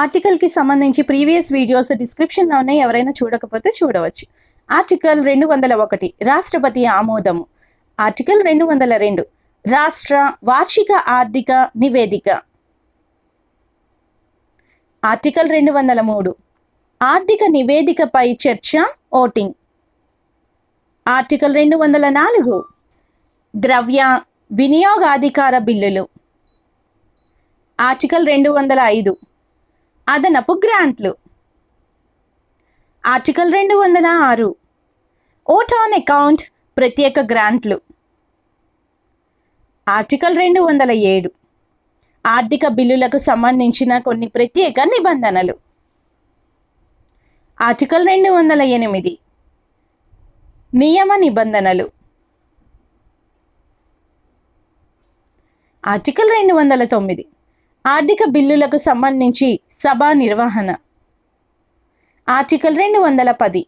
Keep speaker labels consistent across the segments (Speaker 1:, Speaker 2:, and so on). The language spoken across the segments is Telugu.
Speaker 1: ఆర్టికల్కి సంబంధించి ప్రీవియస్ వీడియోస్ డిస్క్రిప్షన్లోనే ఉన్నాయి ఎవరైనా చూడకపోతే చూడవచ్చు. ఆర్టికల్ రెండు వందల ఒకటి రాష్ట్రపతి ఆమోదము. ఆర్టికల్ రెండు వందల రెండు రాష్ట్ర వార్షిక ఆర్థిక నివేదిక. ఆర్టికల్ రెండు వందల మూడు ఆర్థిక నివేదికపై చర్చ ఓటింగ్. ఆర్టికల్ రెండు వందల నాలుగు ద్రవ్య వినియోగాధికార బిల్లులు. ఆర్టికల్ రెండు వందల ఐదు అదనపు గ్రాంట్లు. ఆర్టికల్ రెండు వందల ఆరు. ఓట్ ఆన్ అకౌంట్ ప్రత్యేక గ్రాంట్లు. ఆర్టికల్ రెండు వందల ఏడు. ఆర్థిక బిల్లులకు సంబంధించిన కొన్ని ప్రత్యేక నిబంధనలు. ఆర్టికల్ రెండు వందల ఎనిమిది. నియమ నిబంధనలు. ఆర్టికల్ రెండు వందల తొమ్మిది. ఆర్థిక బిల్లులకు సంబంధించి సభా నిర్వహణ. ఆర్టికల్ రెండు వందల పది.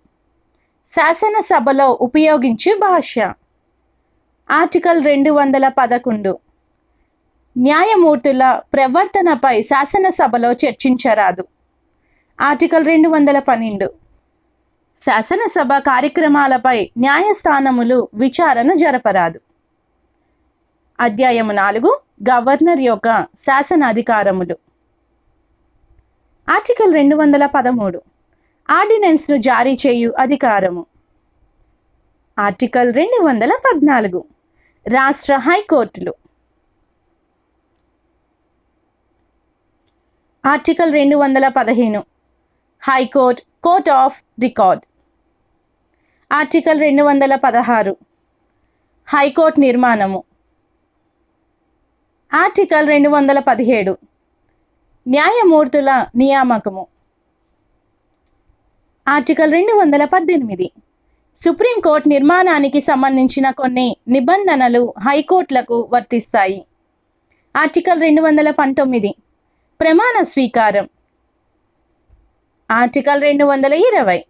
Speaker 1: శాసనసభలో ఉపయోగించే భాష. ఆర్టికల్ రెండు వందల పదకొండు. న్యాయమూర్తుల ప్రవర్తనపై శాసనసభలో చర్చించరాదు. ఆర్టికల్ రెండు వందల పన్నెండు. శాసనసభ కార్యక్రమాలపై న్యాయస్థానములు విచారణ జరపరాదు. అధ్యాయము నాలుగు గవర్నర్ యొక్క శాసన అధికారములు ఆర్టికల్ రెండు వందల పదమూడు. ఆర్డినెన్స్ను జారీ చేయు అధికారము. ఆర్టికల్ రెండు వందల పద్నాలుగు. రాష్ట్ర హైకోర్టులు. ఆర్టికల్ రెండు వందల పదిహేను. High court court of record. Article రెండు వందల పదహారు. హైకోర్టు నిర్మాణము. ఆర్టికల్ రెండు వందల పదిహేడు. న్యాయమూర్తుల నియామకము. ఆర్టికల్ రెండు వందల పద్దెనిమిది. సుప్రీంకోర్టు నిర్మాణానికి సంబంధించిన కొన్ని నిబంధనలు హైకోర్టులకు వర్తిస్తాయి. ఆర్టికల్ రెండు వందల పంతొమ్మిది. ప్రమాణ స్వీకారం. ఆర్టికల్ రెండు వందల ఇరవై.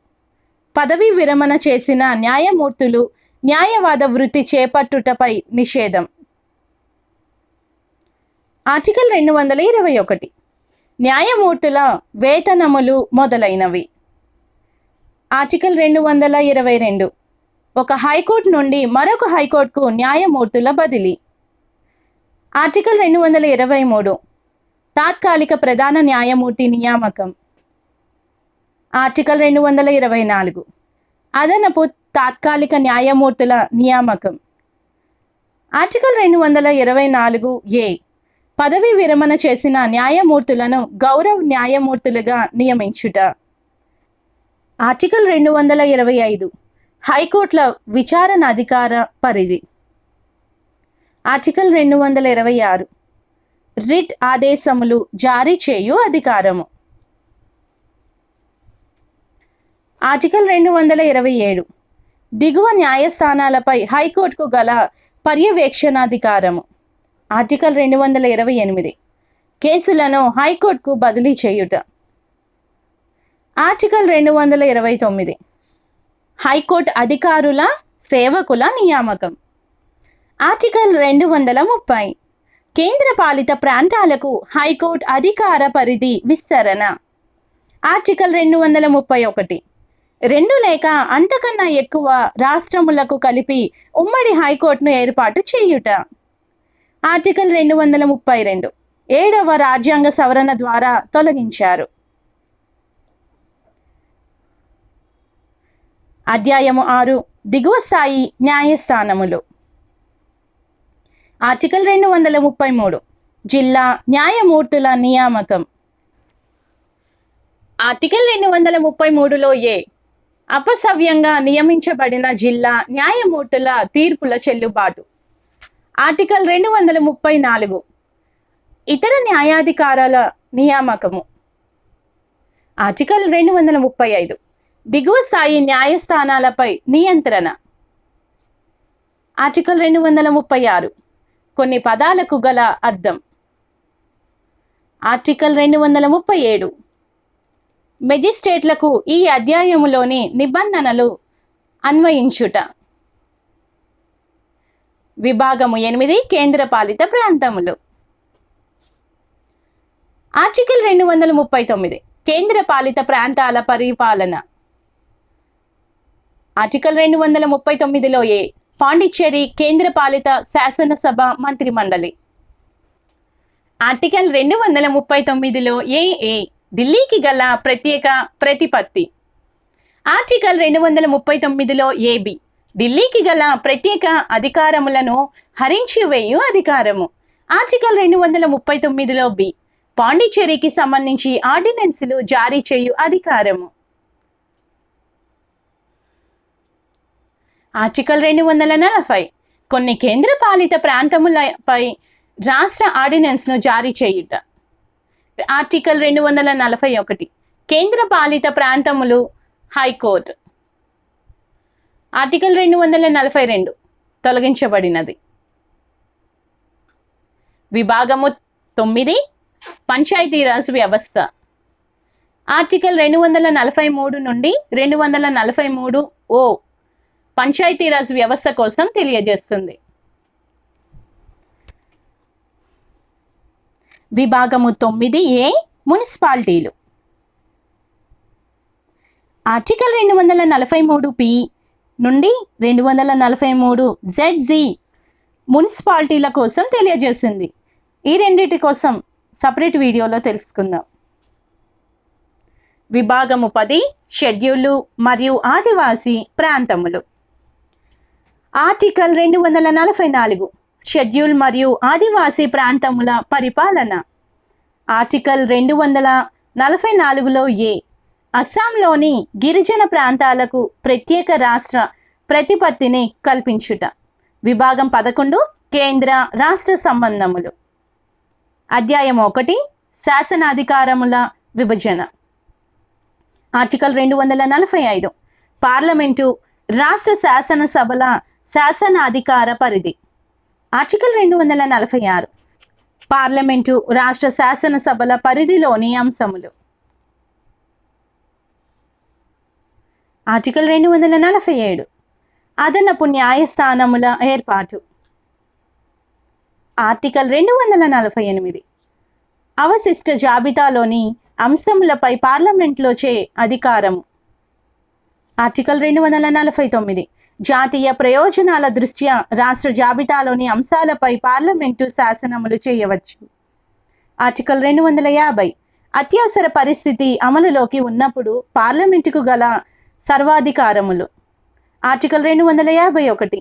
Speaker 1: పదవీ విరమణ చేసిన న్యాయమూర్తులు న్యాయవాద వృత్తి చేపట్టుటపై నిషేధం. ఆర్టికల్ రెండు వందల ఇరవై ఒకటి. న్యాయమూర్తుల వేతనములు మొదలైనవి. ఆర్టికల్ రెండు వందల ఇరవై రెండు. ఒక హైకోర్టు నుండి మరొక హైకోర్టుకు న్యాయమూర్తుల బదిలీ. ఆర్టికల్ రెండు వందల ఇరవై మూడు. తాత్కాలిక ప్రధాన న్యాయమూర్తి నియామకం. ఆర్టికల్ రెండు వందల ఇరవై నాలుగు. అదనపు తాత్కాలిక న్యాయమూర్తుల నియామకం. ఆర్టికల్ రెండు వందల ఇరవై నాలుగు ఏ పదవీ విరమణ చేసిన న్యాయమూర్తులను గౌరవ న్యాయమూర్తులుగా నియమించుట. ఆర్టికల్ రెండు వందల ఇరవై ఐదు. హైకోర్టుల విచారణ అధికార పరిధి. ఆర్టికల్ రెండు వందల ఇరవై ఆరు. రిట్ ఆదేశములు జారీ చేయు అధికారము. ఆర్టికల్ రెండు వందల ఇరవై ఏడు. దిగువ న్యాయస్థానాలపై హైకోర్టుకు గల పర్యవేక్షణాధికారము. ఆర్టికల్ రెండు వందల ఇరవై ఎనిమిది. కేసులను హైకోర్టుకు బదిలీ చేయుట. ఆర్టికల్ రెండు వందల ఇరవై తొమ్మిది. హైకోర్టు అధికారుల సేవకుల నియామకం. ఆర్టికల్ రెండు వందల ముప్పై. కేంద్ర పాలిత ప్రాంతాలకు హైకోర్టు అధికార పరిధి విస్తరణ. ఆర్టికల్ రెండు వందల ముప్పై ఒకటి. రెండు లేక అంతకన్నా ఎక్కువ రాష్ట్రములకు కలిపి ఉమ్మడి హైకోర్టును ఏర్పాటు చేయుట. ఆర్టికల్ రెండు వందల ముప్పై రెండు. ఏడవ రాజ్యాంగ సవరణ ద్వారా తొలగించారు. అధ్యాయము ఆరు. దిగువ స్థాయి న్యాయస్థానములు. ఆర్టికల్ రెండు వందల ముప్పై మూడు. జిల్లా న్యాయమూర్తుల నియామకం. ఆర్టికల్ రెండు వందల ముప్పై మూడులో ఏ అపసవ్యంగా నియమించబడిన జిల్లా న్యాయమూర్తుల తీర్పుల చెల్లుబాటు. ఆర్టికల్ రెండు వందల ముప్పై నాలుగు. ఇతర న్యాయాధికారాల నియామకము. ఆర్టికల్ రెండు వందల ముప్పై ఐదు. దిగువ స్థాయి న్యాయస్థానాలపై నియంత్రణ. ఆర్టికల్ రెండు వందల ముప్పై ఆరు. కొన్ని పదాలకు గల అర్థం. ఆర్టికల్ రెండు వందల ముప్పై ఏడు. మెజిస్ట్రేట్లకు ఈ అధ్యాయములోని నిబంధనలు అన్వయించుట. విభాగము ఎనిమిది కేంద్రపాలిత ప్రాంతములు. ఆర్టికల్ రెండు వందల ముప్పై తొమ్మిది కేంద్రపాలిత ప్రాంతాల పరిపాలన. ఆర్టికల్ రెండు వందల ముప్పై తొమ్మిదిలో ఏ పాండిచ్చేరి కేంద్రపాలిత శాసనసభ మంత్రి మండలి ఆర్టికల్ రెండు వందల ముప్పై తొమ్మిదిలో ఏ ఏ ఢిల్లీకి గల ప్రత్యేక ప్రతిపత్తి. ఆర్టికల్ రెండు వందల ముప్పై తొమ్మిదిలో ఏబి ఢిల్లీకి గల ప్రత్యేక అధికారములను హరించి వేయు అధికారము. ఆర్టికల్ రెండు వందల ముప్పై తొమ్మిదిలో బి. పాండిచ్చేరికి సంబంధించి ఆర్డినెన్సులు జారీ చేయు అధికారము. ఆర్టికల్ రెండు వందల నలభై. కొన్ని కేంద్ర పాలిత ప్రాంతములపై రాష్ట్ర ఆర్డినెన్స్ను జారీ చేయుట. ఆర్టికల్ రెండు వందల నలభై ఒకటి. కేంద్ర పాలిత ప్రాంతములు హైకోర్టు. ఆర్టికల్ రెండు వందల నలభై రెండు తొలగించబడినది. విభాగము తొమ్మిది పంచాయతీరాజ్ వ్యవస్థ. ఆర్టికల్ రెండు వందల నలభై మూడు నుండి రెండు వందల నలభై మూడు ఓ పంచాయతీరాజ్ వ్యవస్థ కోసం తెలియజేస్తుంది. విభాగము తొమ్మిది ఏ మున్సిపాలిటీలు. ఆర్టికల్ రెండు వందల నలభై మూడు పి నుండి రెండు వందల నలభై మూడు జెడ్జి మున్సిపాలిటీల కోసం తెలియజేసింది. ఈ రెండింటి కోసం సపరేట్ వీడియోలో తెలుసుకుందాం. విభాగము పది షెడ్యూళ్ళు మరియు ఆదివాసీ ప్రాంతములు. ఆర్టికల్ రెండు వందల నలభై నాలుగు షెడ్యూల్ మరియు ఆదివాసీ ప్రాంతముల పరిపాలన. ఆర్టికల్ రెండు వందల నలభై నాలుగులో ఏ అస్సాంలోని గిరిజన ప్రాంతాలకు ప్రత్యేక రాష్ట్ర ప్రతిపత్తిని కల్పించుట. విభాగం పదకొండు కేంద్ర రాష్ట్ర సంబంధములు. అధ్యాయం ఒకటి శాసనాధికారముల విభజన. ఆర్టికల్ రెండు వందల నలభై ఐదు పార్లమెంటు రాష్ట్ర శాసనసభల శాసనాధికార పరిధి. ఆర్టికల్ రెండు వందల నలభై ఆరు పార్లమెంటు రాష్ట్ర శాసనసభల పరిధిలోని అంశములు. ఆర్టికల్ రెండు వందల నలభై ఏడు. అదనపు న్యాయస్థానముల ఏర్పాటు. ఆర్టికల్ రెండు వందల నలభై ఎనిమిది. అవశిష్ట జాబితాలోని అంశములపై పార్లమెంట్లో చే అధికారము. ఆర్టికల్ రెండు వందల నలభై తొమ్మిది. జాతీయ ప్రయోజనాల దృష్ట్యా రాష్ట్ర జాబితాలోని అంశాలపై పార్లమెంటు శాసనములు చేయవచ్చు. ఆర్టికల్ రెండు వందల యాభై. అత్యవసర పరిస్థితి అమలులోకి ఉన్నప్పుడు పార్లమెంటుకు గల సర్వాధికారములు. ఆర్టికల్ రెండు వందల యాభై ఒకటి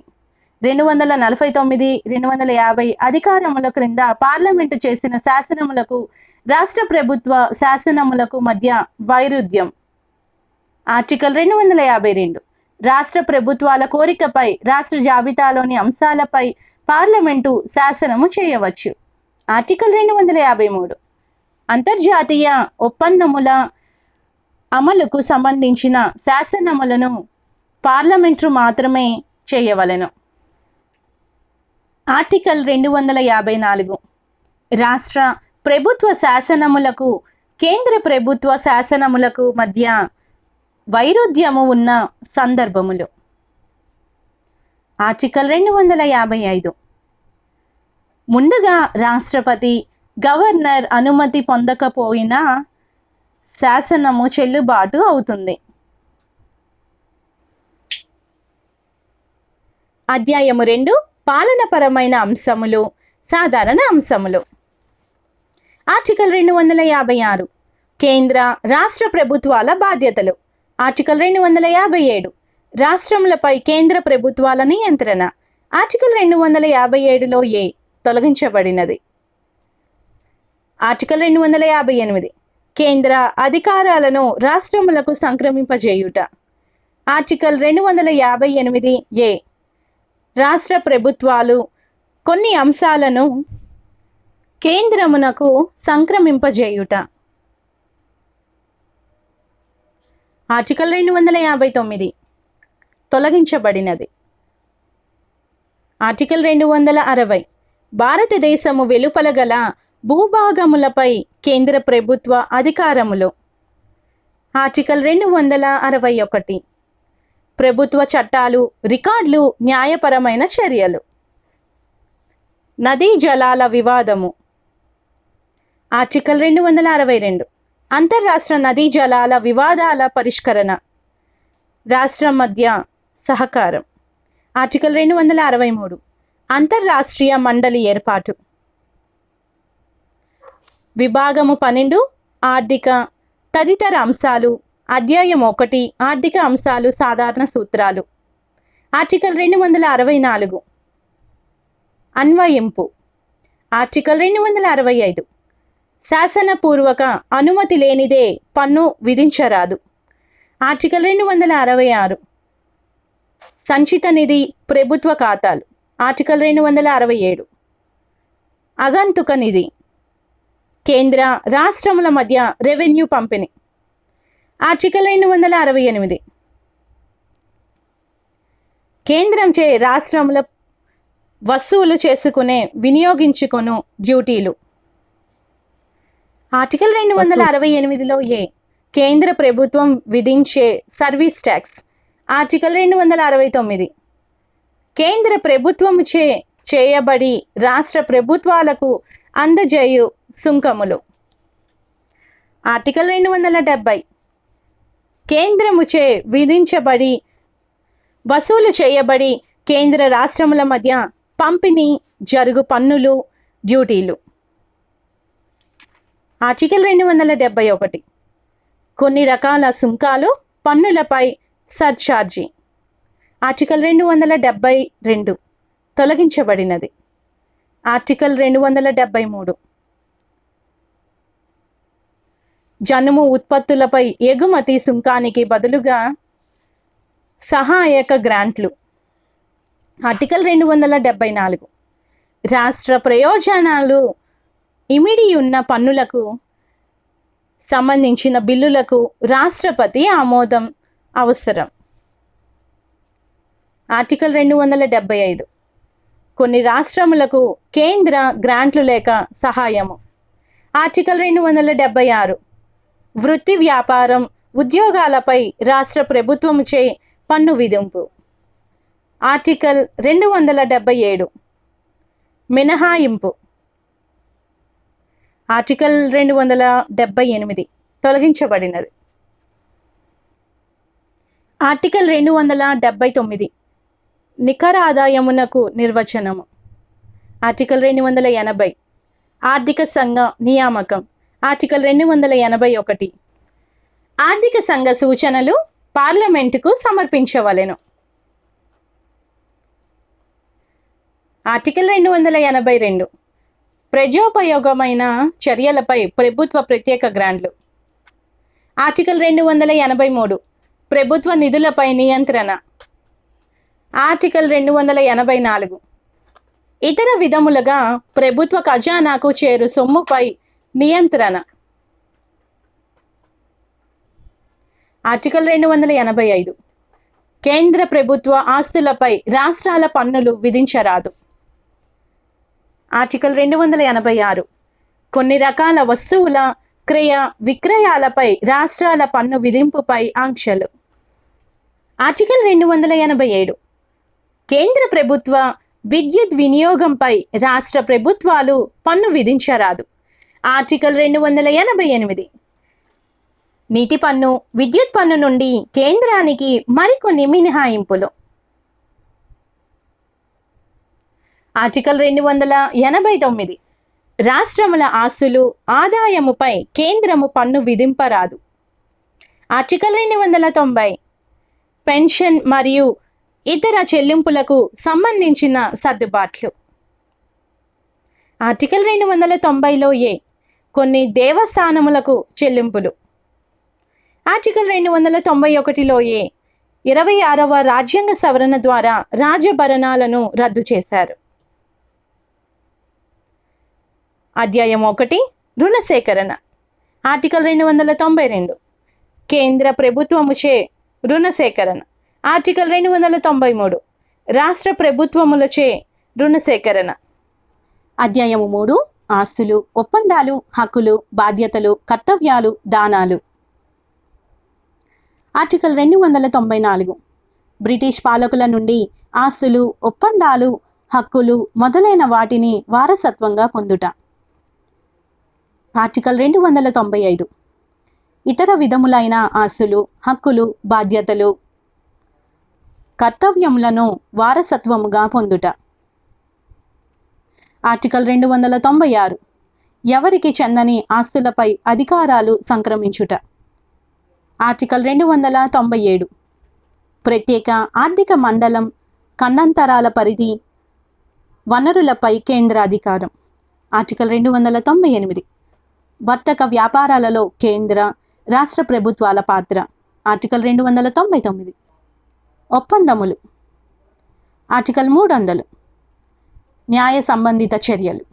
Speaker 1: రెండు వందల నలభై తొమ్మిది రెండు వందల యాభై అధికారముల క్రింద పార్లమెంటు చేసిన శాసనములకు రాష్ట్ర ప్రభుత్వ శాసనములకు మధ్య వైరుధ్యం. ఆర్టికల్ రెండు వందల యాభై రెండు రాష్ట్ర ప్రభుత్వాల కోరికపై రాష్ట్ర జాబితాలోని అంశాలపై పార్లమెంటు శాసనము చేయవచ్చు. ఆర్టికల్ రెండు వందల యాభై మూడు అంతర్జాతీయ ఒప్పందముల అమలుకు సంబంధించిన శాసనములను పార్లమెంటు మాత్రమే చేయవలెను. ఆర్టికల్ రెండు వందల యాభై నాలుగు. రాష్ట్ర ప్రభుత్వ శాసనములకు కేంద్ర ప్రభుత్వ శాసనములకు మధ్య వైరుధ్యము ఉన్న సందర్భములు. ఆర్టికల్ రెండు వందల యాభై ఐదు. ముందుగా రాష్ట్రపతి గవర్నర్ అనుమతి పొందకపోయినా శాసనము చెల్లుబాటు అవుతుంది. అధ్యాయము రెండు పాలనపరమైన అంశములు సాధారణ అంశములు. ఆర్టికల్ రెండు వందల యాభై ఆరు కేంద్ర రాష్ట్ర ప్రభుత్వాల బాధ్యతలు. ఆర్టికల్ రెండు వందల యాభై ఏడు రాష్ట్రములపై కేంద్ర ప్రభుత్వాల నియంత్రణ. ఆర్టికల్ రెండు వందల యాభై ఏడులో ఏ తొలగించబడినది? ఆర్టికల్ రెండు వందల యాభై ఎనిమిది కేంద్ర అధికారాలను రాష్ట్రములకు సంక్రమింపజేయుట. ఆర్టికల్ రెండు వందల యాభై ఎనిమిది ఏ. రాష్ట్ర ప్రభుత్వాలు కొన్ని అంశాలను కేంద్రమునకు సంక్రమింపజేయుట. ఆర్టికల్ రెండు వందల యాభై తొమ్మిది. తొలగించబడినది. ఆర్టికల్ రెండు వందల అరవై. భారతదేశము వెలుపల గల భూభాగములపై కేంద్ర ప్రభుత్వ అధికారములు. ఆర్టికల్ రెండు వందల అరవై ఒకటి. ప్రభుత్వ చట్టాలు రికార్డులు న్యాయపరమైన చర్యలు. నదీ జలాల వివాదము. ఆర్టికల్ రెండు వందల అరవై రెండు. అంతర్రాష్ట్ర నదీ జలాల వివాదాల పరిష్కరణ. రాష్ట్రం మధ్య సహకారం. ఆర్టికల్ రెండు వందల అరవై మూడు. అంతర్రాష్ట్రీయ మండలి ఏర్పాటు. విభాగము పన్నెండు ఆర్థిక తదితర అంశాలు. అధ్యాయం ఒకటి ఆర్థిక అంశాలు సాధారణ సూత్రాలు. ఆర్టికల్ రెండు వందల అరవై నాలుగు. అన్వయింపు. ఆర్టికల్ రెండు వందల అరవై ఐదు. శాసనపూర్వక అనుమతి లేనిదే పన్ను విధించరాదు. ఆర్టికల్ రెండు వందల అరవై ఆరు. సంచిత నిధి ప్రభుత్వ ఖాతాలు. ఆర్టికల్ రెండు వందల అరవై ఏడు. అగంతుక నిధి. కేంద్ర రాష్ట్రముల మధ్య రెవెన్యూ పంపిణీ. ఆర్టికల్ రెండు వందల అరవై ఎనిమిది. కేంద్రంచే రాష్ట్రముల వసూలు చేసుకునే వినియోగించుకొను డ్యూటీలు. ఆర్టికల్ రెండు వందల అరవై ఎనిమిదిలో ఏ కేంద్ర ప్రభుత్వం విధించే సర్వీస్ ట్యాక్స్ ఆర్టికల్ రెండు వందల అరవై తొమ్మిది. కేంద్ర ప్రభుత్వం చే చేయబడి రాష్ట్ర ప్రభుత్వాలకు అందజేయు సుంకములు. ఆర్టికల్ రెండు వందల డెబ్బై కేంద్రముచే విధించబడి వసూలు చేయబడి కేంద్ర రాష్ట్రముల మధ్య పంపిణీ జరుగు పన్నులు డ్యూటీలు. ఆర్టికల్ రెండు వందల డెబ్బై ఒకటి. కొన్ని రకాల సుంకాలు పన్నులపై సర్ఛార్జీ ఆర్టికల్ రెండు వందల డెబ్బై రెండు. తొలగించబడినది. ఆర్టికల్ రెండు వందల డెబ్బై మూడు. జనుము ఉత్పత్తులపై ఎగుమతి సుంకానికి బదులుగా సహాయక గ్రాంట్లు. ఆర్టికల్ రెండు వందల డెబ్బై నాలుగు. రాష్ట్ర ప్రయోజనాలు ఇమిడి ఉన్న పన్నులకు సంబంధించిన బిల్లులకు రాష్ట్రపతి ఆమోదం అవసరం. ఆర్టికల్ రెండు వందల డెబ్బై ఐదు. కొన్ని రాష్ట్రములకు కేంద్ర గ్రాంట్లు లేక సహాయము. ఆర్టికల్ రెండు వందల డెబ్బై ఆరు. వృత్తి వ్యాపారం ఉద్యోగాలపై రాష్ట్ర ప్రభుత్వముచే పన్ను విధింపు. ఆర్టికల్ రెండు వందల డెబ్బై ఏడు. మినహాయింపు. ఆర్టికల్ రెండు వందల డెబ్బై ఎనిమిది తొలగించబడినది. ఆర్టికల్ రెండు వందల డెబ్బై తొమ్మిది. నికర ఆదాయమునకు నిర్వచనము. ఆర్టికల్ రెండు వందల ఎనభై. ఆర్థిక సంఘ నియామకం. ఆర్టికల్ రెండు వందల ఎనభై ఒకటి. ఆర్థిక సంఘ సూచనలు పార్లమెంటుకు సమర్పించవలెను. ఆర్టికల్ రెండు వందల ఎనభై రెండు. ప్రజోపయోగమైన చర్యలపై ప్రభుత్వ ప్రత్యేక గ్రాంట్లు ఆర్టికల్ రెండు వందల ఎనభై మూడు. ప్రభుత్వ నిధులపై నియంత్రణ. ఆర్టికల్ రెండు వందల ఎనభై నాలుగు. ఇతర విధములుగా ప్రభుత్వ ఖజానాకు చేరు సొమ్ముపై నియంత్రణ. ఆర్టికల్ రెండు వందల ఎనభై ఐదు. కేంద్ర ప్రభుత్వ ఆస్తులపై రాష్ట్రాల పన్నులు విధించరాదు. ఆర్టికల్ రెండు వందల ఎనభై ఆరు. కొన్ని రకాల వస్తువుల క్రయ విక్రయాలపై రాష్ట్రాల పన్ను విధింపుపై ఆంక్షలు. ఆర్టికల్ రెండు వందల ఎనభై ఏడు. కేంద్ర ప్రభుత్వ విద్యుత్ వినియోగంపై రాష్ట్ర ప్రభుత్వాలు పన్ను విధించరాదు. ఆర్టికల్ రెండు వందల ఎనభై ఎనిమిది. నీటి పన్ను విద్యుత్ పన్ను నుండి కేంద్రానికి మరికొన్ని మినహాయింపులు. ఆర్టికల్ రెండు వందల ఎనభై తొమ్మిది. రాష్ట్రముల ఆస్తులు ఆదాయముపై కేంద్రము పన్ను విధింపరాదు. ఆర్టికల్ రెండు వందల తొంభై. పెన్షన్ మరియు ఇతర చెల్లింపులకు సంబంధించిన సర్దుబాట్లు. ఆర్టికల్ రెండు వందల తొంభైలో ఏ కొన్ని దేవస్థానములకు చెల్లింపులు. ఆర్టికల్ రెండు వందల తొంభై ఒకటిలో ఏ ఇరవై ఆరవ రాజ్యాంగ సవరణ ద్వారా రాజభరణాలను రద్దు చేశారు. అధ్యాయం ఒకటి రుణ సేకరణ. ఆర్టికల్ రెండు వందల తొంభై రెండు కేంద్ర ప్రభుత్వముచే రుణ సేకరణ. ఆర్టికల్ రెండు వందల తొంభై మూడు రాష్ట్ర ప్రభుత్వములచే రుణ సేకరణ. అధ్యాయము మూడు ఆస్తులు ఒప్పందాలు హక్కులు బాధ్యతలు కర్తవ్యాలు దానాలు. ఆర్టికల్ రెండు వందల తొంభై నాలుగు. బ్రిటిష్ పాలకుల నుండి ఆస్తులు ఒప్పందాలు హక్కులు మొదలైన వాటిని వారసత్వంగా పొందుట. ఆర్టికల్ రెండు వందల తొంభై ఐదు. ఇతర విధములైన ఆస్తులు హక్కులు బాధ్యతలు కర్తవ్యములను వారసత్వముగా పొందుట. ఆర్టికల్ రెండు వందల తొంభై ఆరు. ఎవరికి చెందని ఆస్తులపై అధికారాలు సంక్రమించుట? ఆర్టికల్ రెండు వందల తొంభై ఏడు. ప్రత్యేక ఆర్థిక మండలం కన్నంతరాల పరిధి వనరులపై కేంద్రాధికారం ఆర్టికల్ రెండు వందల తొంభై ఎనిమిది. వర్తక వ్యాపారాలలో కేంద్ర రాష్ట్ర ప్రభుత్వాల పాత్ర. ఆర్టికల్ రెండు వందల తొంభై తొమ్మిది. ఒప్పందములు. ఆర్టికల్ మూడు వందలు. న్యాయ సంబంధిత చర్యలు.